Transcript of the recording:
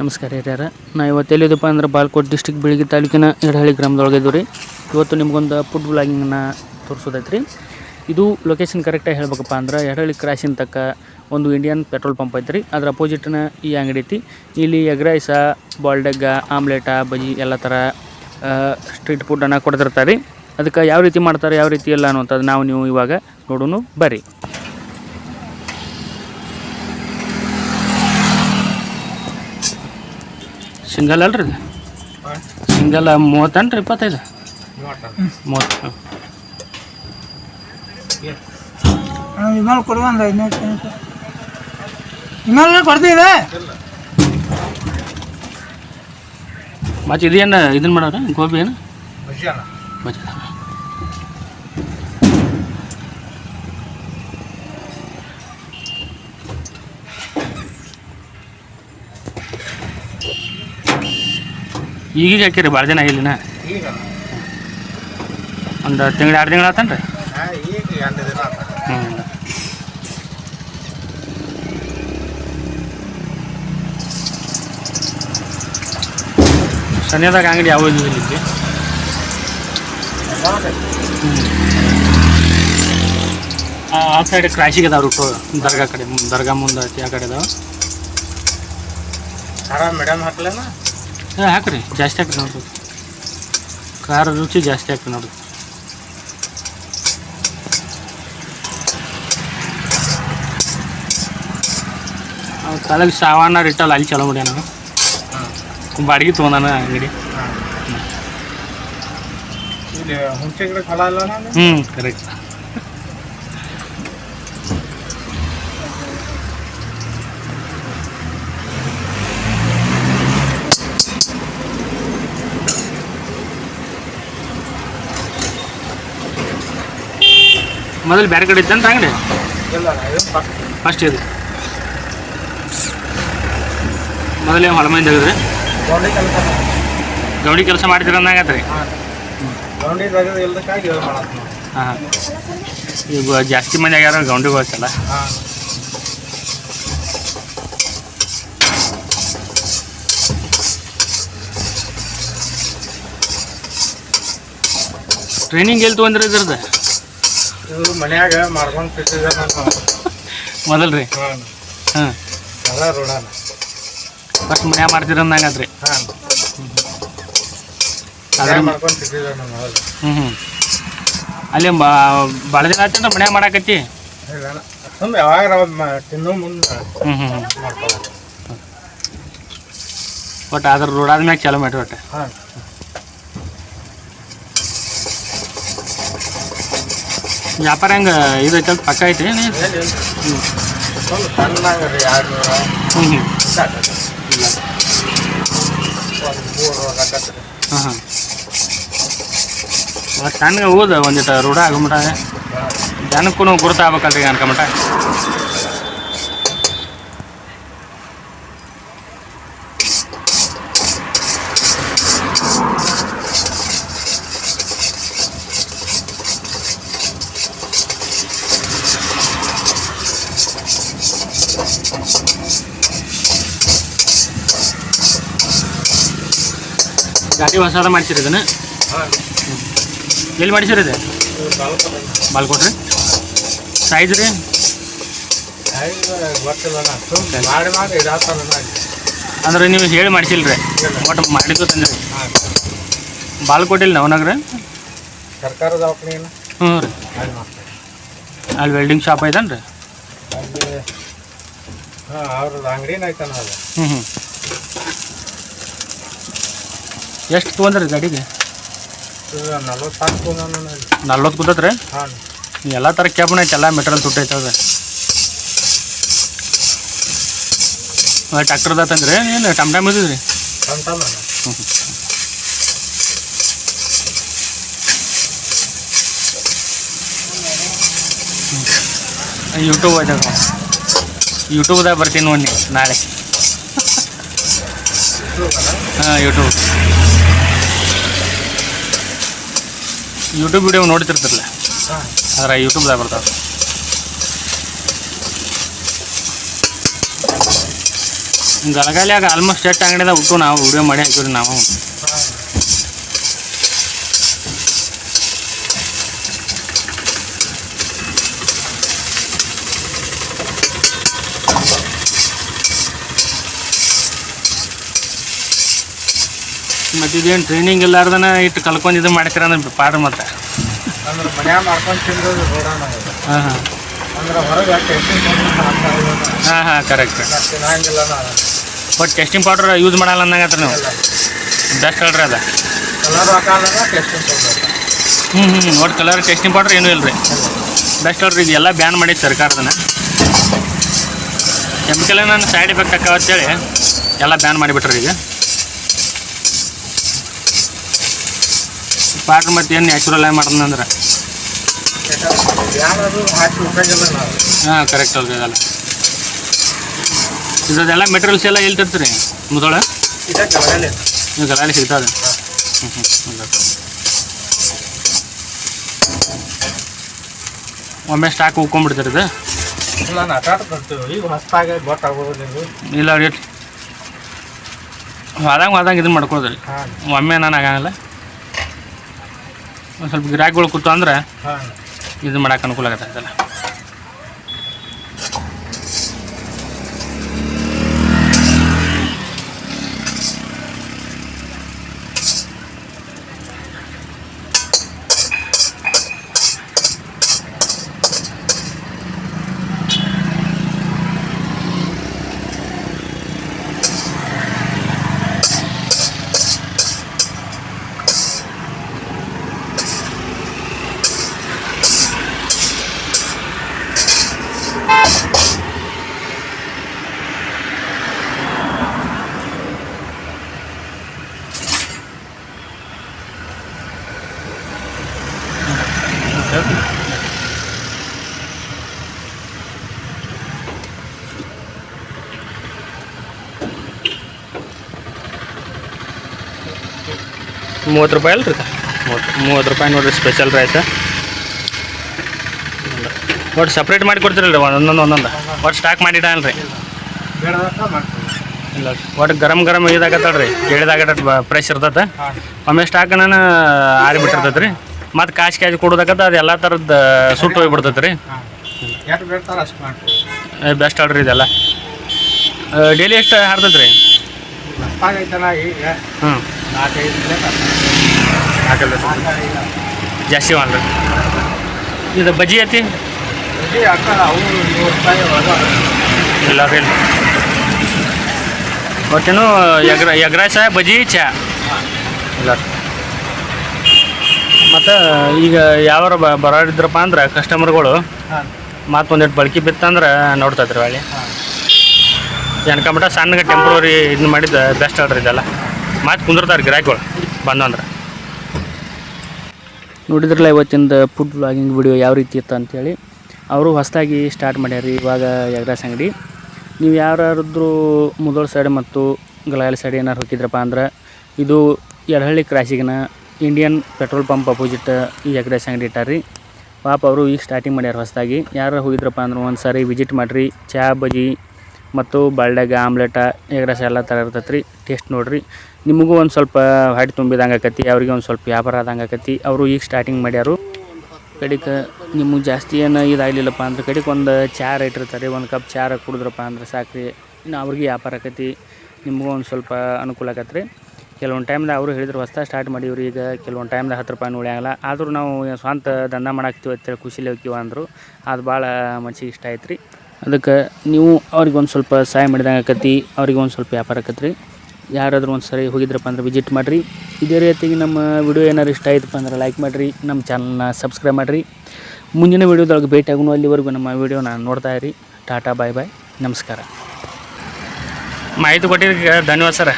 ನಮಸ್ಕಾರ ಹಿರಿಯರ. ನಾ ಇವತ್ತು ಎಲ್ಲಿದ್ದಪ್ಪ ಅಂದ್ರೆ ಬಾಲ್ಕೋಟ್ ಡಿಸ್ಟಿಕ್ ಬೆಳಗ್ಗೆ ತಾಲೂಕಿನ ಎಡಹಳ್ಳಿ ಗ್ರಾಮದೊಳಗೆ ಇದ್ದೀವಿ ರೀ. ಇವತ್ತು ನಿಮ್ಗೊಂದು ಫುಡ್ ಬ್ಲಾಗಿಂಗ್ನ ತೋರಿಸೋದೈತೆ ರೀ ಇದು ಲೊಕೇಶನ್ ಕರೆಕ್ಟಾಗಿ ಹೇಳ್ಬೇಕಪ್ಪ ಅಂದ್ರೆ ಎಡಹಳ್ಳಿ ಕ್ರಾಸಿನ ತಕ್ಕ ಒಂದು ಇಂಡಿಯನ್ ಪೆಟ್ರೋಲ್ ಪಂಪ್ ಐತೆ ರೀ ಅದ್ರ ಅಪೋಸಿಟ್ನ ಈ ಅಂಗಡಿ ಐತಿ. ಇಲ್ಲಿ ಎಗ್ ರೈಸ ಬಾಲ್ಡೆಗ್ಗ ಆಮ್ಲೆಟ ಬಜಿ ಎಲ್ಲ ಥರ ಸ್ಟ್ರೀಟ್ ಫುಡ್ಡನ್ನು ಕೊಡ್ತಿರ್ತಾರೆ ರೀ. ಅದಕ್ಕೆ ಯಾವ ರೀತಿ ಮಾಡ್ತಾರೆ, ಯಾವ ರೀತಿ ಇಲ್ಲ ಅನ್ನುವಂಥದ್ದು ನಾವು ನೀವು ಇವಾಗ ನೋಡೋಣ ಬರ್ರಿ. ಸಿಂಗಲ್ ಅಲ್ರಿ ಇದು? ಸಿಂಗಲ್ ಮೂವತ್ತೇನು ರೀ ಇಪ್ಪತ್ತೈದು? ಮೂವತ್ತು ಹಾಂ. ವಿಮಲ್ ಕೊಡುವ ಒಂದು ಐನೂರು ವಿಮಲ್ ಕೊಡ್ತೀವಿ. ಮತ್ತೆ ಇದೇನು ಇದನ್ನ ಮಾಡೋರ ಗೋಬಿ ಏನು? ಈಗೀಗ ಹಾಕಿರಿ ಭಾಳ ಜನ ಇಲ್ಲಿನ ಈಗ? ಒಂದು ತಿಂಗಳು ಎರಡು ತಿಂಗಳು ಆತನ್ರಿ? ಹಾ, ಈಗ ಎಂಟು ದಿನ ಆತ ಹ್ಞೂ ಸನ್ಯದಾಗ ಅಂಗಡಿ ಯಾವ ಇಲ್ಲಿ? ಆ ಆ ಸೈಡ್ ಕ್ರಾಶಿಗೆ ಅದಾವ ರೂಟು ದರ್ಗಾ ಕಡೆ ದರ್ಗಾ ಮುಂದೆ ಐತಿ ಆ ಕಡೆ ಅದಾವ. ಖಾರ ಮೇಡಮ್ ಹಾಕ್ಲೇನ? ಹಾಕ್ರಿ. ಜಾಸ್ತಿ ಹಾಕ್ರಿ ನೋಡ್ರಿ. ಖಾರ ರುಚಿ ಜಾಸ್ತಿ ಹಾಕ್ರಿ ನೋಡ್ರಿ. ತಲೆಗೆ ಸಾವಾನ ಇಟ್ಟಲ್ಲ ಅಲ್ಲಿ ಚಲೋ ಮಾಡ್ಯಾನ ಬಾಡಿಗೆ ತೊಗೊಂಡಾನ ಅಂಗಡಿ. ನಾನು ಹ್ಞೂ ಕರೆಕ್ಟ್ ಮೊದಲು ಬೇರೆ ಕಡೆ ಇದ್ದಂತ ಅಂಗಡಿ ಇಲ್ಲ ಫಸ್ಟ್ ಇದು. ಮೊದಲೇ ಹೊಲ ಮಂದಿ ತೆಗೆದ್ರಿ ಗೌಂಡಿ ಕೆಲಸ ಗೌಡಿ ಕೆಲಸ ಮಾಡ್ತೀರ ಅಂದಾಗತ್ರಿ ಹಾಂ. ಈಗ ಜಾಸ್ತಿ ಮಂದಿ ಆಗ್ಯಾರ ಗೌಂಡಿಗೆ ಹೋಗ್ತಲ್ಲ ಹಾಂ. ಟ್ರೈನಿಂಗ್ ಎಲ್ಲಿ ತೊಗೊಂಡ್ರಿ ಇದ್ರದ್ದು? ಇದು ಮನ್ಯಾಗ ಮಾಡ್ಕೊಂಡು ತಿಂತಿದ್ದೆ ನಾನು. ಮೊದಲು ರೀ ಹಾಂ. ಹಾಂ. ಬಟ್ ರೋಡಾನ. ಫಸ್ಟ್ ಮನ್ಯಾಗ ಮಾಡ್ತೀರ ಅಂದಂಗತ್ರಿ ಹಾಂ. ಅದ್ರ ಮಾಡ್ಕೊಂಡು ತಿಂತಿದ್ದೆ ನಾನು ಮೊದಲು ಹ್ಞೂ ಹ್ಞೂ ಅಲ್ಲಿ ಭಾಳ ದಿನ ಆಯ್ತಂದ್ರೆ ಮನ್ಯಾಗ ಮಾಡಾಕತ್ತಿ? ಸುಮ್ಮನೆ ಯಾವಾಗ ತಿನ್ನೋ ಮುಂದೆ ಹ್ಞೂ ಹ್ಞೂ ಹ್ಞೂ ಒಟ್ಟು ಅದ್ರ ರೂಢಾದ ಮ್ಯಾಗ ಚಾಲೂ ಮಾಡ್ರಿ ಒಟ್ಟು. ಹಾಂ. ವ್ಯಾಪಾರ ಹೆಂಗೆ ಇದೈತೆ ಅಂತ ಪಕ್ಕ ಐತಿ ಏನು? ಹ್ಞೂ ಹ್ಞೂ ಹಾಂ ಹಾಂ. ಸಣ್ಣಗೆ ಹೋದ ಒಂದಿಟ್ಟು ರೂಢ ಆಗಮಟ. ಜನಕ್ಕೂ ಗುರುತಾಗಬೇಕಲ್ರಿ ಅನ್ಕೊಂಬಿಟ ಗಾಡಿ ಹೊಸಾದ ಮಾಡಿಸಿರಿ ಇದನ್ನ? ಎಲ್ಲಿ ಮಾಡಿಸಿರಿ ಇದೆ? ಬಾಲ್ಕೋಟ್ರಿ? ಸೈಜ್ ರೀ? ಅಂದ್ರೆ ನೀವು ಹೇಳಿ ಮಾಡಿಸಿಲ್ರಿ. ಒಟ್ಟು ಮಾಡಿದ್ದು ತಂದ್ರಿ. ಬಾಲ್ ಬಾಲ್ಕೋಟಿಲ್ ನಾವು ಸರ್ಕಾರ ಹ್ಞೂ ರೀ. ಅಲ್ಲಿ ವೆಲ್ಡಿಂಗ್ ಶಾಪ್ ಐತನ್ರಿ? ಹ್ಞೂ ಹ್ಞೂ ಎಷ್ಟು ತೊಗೊಂಡ್ರಿ ಗಾಡಿಗೆ? ನಲ್ವತ್ತು ಸಾಕು ನಾನು ಅಲ್ಲಿ ನಲ್ವತ್ತು ಕೂತತ್ ಹಾಂ. ಎಲ್ಲ ಥರ ಕ್ಯಾಬ್ನ ಐತೆ ಎಲ್ಲ ಮೆಟೀರಿಯಲ್ ದುಡ್ಡು ಅದು. ಟ್ಯಾಕ್ಟರ್ದ ತಂದ್ರಿ? ಏನು ಟಮ್ ಟಮ್ ಇದ್ರಿ ಹ್ಞೂ ಹ್ಞೂ ಯೂಟ್ಯೂಬ್ ಐತೆ ಯೂಟ್ಯೂಬ್ದಾಗ ಬರ್ತೀನಿ ನೋಡಿ ನಾಳೆ. ಹಾಂ ಯೂಟ್ಯೂಬ್ ಯೂಟ್ಯೂಬ್ ವಿಡಿಯೋ ನೋಡ್ತಿರ್ತಿರಲ್ಲ? ಅದ್ರ ಯೂಟ್ಯೂಬ್ದಾಗ ಬರ್ತಾವೆ. ಗಲಗಾಲಿಯಾಗ ಆಲ್ಮೋಸ್ಟ್ ಎಷ್ಟು ಅಂಗಡಿದಾಗ ಬಿಟ್ಟು ನಾವು ವಿಡಿಯೋ ಮಾಡಿ ಹಾಕಿವ್ರಿ ನಾವು. ಮತ್ತು ಇದೇನು ಟ್ರೈನಿಂಗ್ ಇಲ್ಲಾರ್ದನ ಇಟ್ಟು ಕಲ್ಕೊಂಡು ಇದು ಮಾಡ್ತೀರ ಅಂದ್ರೆ ಪಾಡ್ರಿ ಮತ್ತೆ. ಅಂದ್ರೆ ಮನ್ಯಾಗ ಮಾಡ್ಕೊಂಡು ತಿಂದ್ರಿ ನೋಡೋಣ ಹಾಂ ಹಾಂ. ಅಂದ್ರೆ ಹೊರಗೆ ಟೆಸ್ಟಿಂಗ್ ಮಾಡ್ತಾ ಇರೋದು ಹಾಂ ಹಾಂ ಕರೆಕ್ಟ್ ತಿನ್ನಂಗಿಲ್ಲ ನಾನು ಬಟ್ ಟೆಸ್ಟಿಂಗ್ ಪೌಡ್ರ್ ಯೂಸ್ ಮಾಡಲ್ಲ ಅನ್ನಂಗತ್ರ ನೀವು. ಬೆಸ್ಟ್ ಹೇಳ್ರಿ ಅದ. ಕಲರ್ ಹಾಕಲ್ಲ ಟೆಸ್ಟಿಂಗ್ ಕೊಡ್ಬೇಕು. ಹ್ಞೂ ಹ್ಞೂ ಒಟ್ಟು ಕಲರ್ ಟೆಸ್ಟಿಂಗ್ ಪೌಡ್ರ್ ಏನೂ ಇಲ್ಲ ರೀ ಬೆಸ್ಟ್ ಹೇಳ್ರಿ ಇದೆಲ್ಲ ಎಲ್ಲ ಬ್ಯಾನ್ ಮಾಡಿದ್ದು ಸರ್ಕಾರದನ್ನ ಕೆಮಿಕಲ್ ನಾನು ಸೈಡ್ ಎಫೆಕ್ಟ್ ಆಕಾವ ಅಂತೇಳಿ ಎಲ್ಲ ಬ್ಯಾನ್ ಮಾಡಿಬಿಟ್ರಿ ಈಗ. ಪಾಡ್ರ್ ಮತ್ತೆ ಏನು ನ್ಯಾಚುರಲ್ ಆಗಿ ಮಾಡ್ದಂದ್ರೆ ಹಾಂ ಕರೆಕ್ಟ್ ಹೋಗಲ್ಲ ಇದೆಲ್ಲ ಮೆಟೀರಿಯಲ್ಸ್ ಎಲ್ಲ ಎಲ್ಲಿ ತರ್ತೀರಿ? ಮುದೋಳ? ನೀವು ಗಲಾಲಿ ಸಿಗ್ತದೆ. ಹ್ಞೂ ಹ್ಞೂ ಒಮ್ಮೆ ಸ್ಟಾಕ್ ಉಕ್ಕೊಂಡ್ಬಿಡ್ತೀರಿ ಇದು? ಇಲ್ಲ ರೇಟ್ ವಾದಂಗೆ ವಾದಂಗೆ ಇದನ್ನ ಮಾಡ್ಕೊಳ್ತೀರಿ ಒಮ್ಮೆ ನಾನು ಆಗಂಗಿಲ್ಲ. ಒಂದು ಸ್ವಲ್ಪ ಗಿರಾಕಿಗಳು ಕೂತು ಅಂದ್ರೆ ಇದು ಮಾಡಕ್ಕೆ ಅನುಕೂಲ ಆಗತ್ತೆ ಮೂವತ್ತು ರೂಪಾಯಿ ಅಲ್ರಿ ಇದು? ಮೂವತ್ತು ಮೂವತ್ತು ರೂಪಾಯಿ ನೋಡಿರಿ ಸ್ಪೆಷಲ್ ರೈಸ್ ಒಟ್ಟು ಸಪ್ರೇಟ್ ಮಾಡಿ ಕೊಡ್ತೀರಲ್ರಿ ಒಂದೊಂದು ಒಂದೊಂದು. ಒಟ್ಟು ಸ್ಟಾಕ್ ಮಾಡಿ ಇಡಲ್ರಿ ಬೇಡದಂತ ಮಾಡ್ತೀವಿ ಇಲ್ಲ. ಒಟ್ಟು ಗರಮ್ ಗರಮ್ ಇದಾಗತ್ತಲ್ರಿ ಕೇಳಿದಾಗ ಫ್ರೆಶ್ ಇರ್ತೈತೆ ಒಮ್ಮೆ ಸ್ಟಾಕ್ ನಾನು ಆರಿಬಿಟ್ಟಿರ್ತೈತೆ ರೀ ಮತ್ತು ಕಾಶ್ ಕ್ಯಾಜ್ ಕೊಡೋದಕ್ಕತ್ತ ಅದು ಎಲ್ಲ ಥರದ್ದು ಸುಟ್ಟು ಹೋಗ್ಬಿಡ್ತೈತೆ ರೀ ಬೆಸ್ಟ್ ಅಲ್ರಿ ಇದೆಲ್ಲ. ಡೈಲಿ ಎಷ್ಟು ಹಾರ್ತೈತೆ ರೀ ಹ್ಞೂ ಜಾಸ್ತಿ ಮಾಡ್ರಿ ಇದು ಬಜ್ಜಿ ಐತಿ? ಇಲ್ಲಿ ಇಲ್ಲ ಒಟ್ಟೇನು ಎಗ್ ಎಗ್ ರೈಸ ಬಜ್ಜಿ ಚಾ. ಇಲ್ಲ. ಮತ್ತು ಈಗ ಯಾವಾರ ಬ ಬರೋರಿದ್ರಪ್ಪ ಅಂದ್ರೆ ಕಸ್ಟಮರ್ಗಳು ಮತ್ತೆ ಒಂದೆಟ್ ಒಂದೆರಡು ಬಳಕೆ ಬಿತ್ತಂದ್ರೆ ನೋಡ್ತೈತೆ ರೀ ಹೊಳ್ಳಿ ಎನ್ಕಂಬಿಟ್ಟ ಸಣ್ಣಗೆ ಟೆಂಪ್ರವರಿ ಇದನ್ನ ಮಾಡಿದ್ದು ಬೆಸ್ಟ್ ಅಲ್ರಿ ಇದೆಲ್ಲ. ಮತ್ತೆ ಕುಂದಿರ್ತಾರೆ ಗಿರಾಕಿಗಳು ಬಂದಂದ್ರೆ ನೋಡಿದ್ರಲ್ಲ ಇವತ್ತಿಂದ ಫುಡ್ ವ್ಲಾಗಿಂಗ್ ವಿಡಿಯೋ ಯಾವ ರೀತಿ ಇತ್ತು ಅಂತೇಳಿ. ಅವರು ಹೊಸದಾಗಿ ಸ್ಟಾರ್ಟ್ ಮಾಡ್ಯಾರ ಇವಾಗ ಎಗ್ರಾಸ್ ಅಂಗಡಿ. ನೀವು ಯಾರಾದ್ರೂ ಮುದೋಳ ಸೈಡ್ ಮತ್ತು ಗಲಗಾಲಿ ಸೈಡ್ ಏನಾರು ಹೋಗಿದ್ರಪ್ಪ ಅಂದ್ರೆ ಇದು ಎಡಹಳ್ಳಿ ಕ್ರಾಸಿಗಿನ ಇಂಡಿಯನ್ ಪೆಟ್ರೋಲ್ ಪಂಪ್ ಅಪೋಸಿಟ್ ಈ ಎಗ್ರೆಸ್ ಅಂಗಡಿ ಇಟ್ಟಾರ್ರಿ. ಪಾಪ ಅವರು ಈಗ ಸ್ಟಾರ್ಟಿಂಗ್ ಮಾಡ್ಯಾರ ಹೊಸದಾಗಿ. ಯಾರು ಹೋಗಿದ್ರಪ್ಪ ಅಂದ್ರೆ ಒಂದು ಸಾರಿ ವಿಸಿಟ್ ಮಾಡಿರಿ. ಚಹಾ ಬಜ್ಜಿ ಮತ್ತು ಬಾಳ್ಯಾಗ ಆಮ್ಲೆಟ ಎಗ್ರಾಸ ಎಲ್ಲ ಥರ ಇರ್ತೈತೆ ರೀ ಟೇಸ್ಟ್ ನೋಡಿರಿ. ನಿಮಗೂ ಒಂದು ಸ್ವಲ್ಪ ಹೊಟ್ಟೆ ತುಂಬಿದಂಗೆ ಆಕತಿ, ಅವ್ರಿಗೆ ಒಂದು ಸ್ವಲ್ಪ ವ್ಯಾಪಾರ ಆದಂಗೆ ಆಕತಿ. ಅವರು ಈಗ ಸ್ಟಾರ್ಟಿಂಗ್ ಮಾಡ್ಯಾರು. ಕಡಿಗೆ ನಿಮಗೆ ಜಾಸ್ತಿ ಏನು ಇದಾಗಲಿಲ್ಲಪ್ಪ ಅಂದ್ರೆ ಕಡೆಗೆ ಒಂದು ಚಹಾ ಇಟ್ಟಿರ್ತಾರೆ ಒಂದು ಕಪ್ ಚಾರ ಕುಡಿದ್ರಪ್ಪ ಅಂದ್ರೆ ಸಾಕ್ರಿ. ಇನ್ನು ಅವ್ರಿಗೆ ವ್ಯಾಪಾರ ಆಕತಿ, ನಿಮಗೂ ಒಂದು ಸ್ವಲ್ಪ ಅನುಕೂಲ ಆಗತ್ತೆ ರೀ ಕೆಲವೊಂದು ಟೈಮ್ದಾಗ ಅವರು ಹೇಳಿದ್ರು ಹೊಸ್ತಾ ಸ್ಟಾರ್ಟ್ ಮಾಡೀವ್ರಿ ಈಗ. ಕೆಲವೊಂದು ಟೈಮ್ದಾಗ ಹತ್ತು ರೂಪಾಯಿ ಉಳಿಯಂಗಿಲ್ಲ ಆದರೂ ನಾವು ಸ್ವಂತ ದಂಧ ಮಾಡಾಕ್ತೀವಿ ಅಂತೇಳಿ ಖುಷಿಲಿ ಹೋಗ್ತೀವ ಅಂದರು. ಅದು ಭಾಳ ಮನ್ಸಿಗೆ ಇಷ್ಟ ಆಯ್ತು ರೀ ಅದಕ್ಕೆ ನೀವು ಅವ್ರಿಗೆ ಒಂದು ಸ್ವಲ್ಪ ಸಹಾಯ ಮಾಡಿದಂಗೆ ಆಕತಿ ಅವ್ರಿಗೆ ಒಂದು ಸ್ವಲ್ಪ ವ್ಯಾಪಾರ ಆಕತ್ರಿ. ಯಾರಾದರೂ ಒಂದು ಸರಿ ಹೋಗಿದ್ರಪ್ಪ ಅಂದ್ರೆ ವಿಸಿಟ್ ಮಾಡಿರಿ. ಇದೇ ರೀತಿಯಾಗಿ ನಮ್ಮ ವಿಡಿಯೋ ಏನಾರು ಇಷ್ಟ ಆಯ್ತಪ್ಪ ಅಂದ್ರೆ ಲೈಕ್ ಮಾಡಿರಿ, ನಮ್ಮ ಚಾನಲ್ನ ಸಬ್ಸ್ಕ್ರೈಬ್ ಮಾಡಿರಿ. ಮುಂದಿನ ವಿಡಿಯೋದೊಳಗೆ ಭೇಟಿಯಾಗೂ ಅಲ್ಲಿವರೆಗೂ ನಮ್ಮ ವಿಡಿಯೋನ ನೋಡ್ತಾ ಇರಿ. ಟಾಟಾ ಬಾಯ್ ಬಾಯ್ ನಮಸ್ಕಾರ. ಮಾಹಿತಿ ಕೊಟ್ಟಿದ್ದಕ್ಕೆ ಧನ್ಯವಾದ ಸರ್.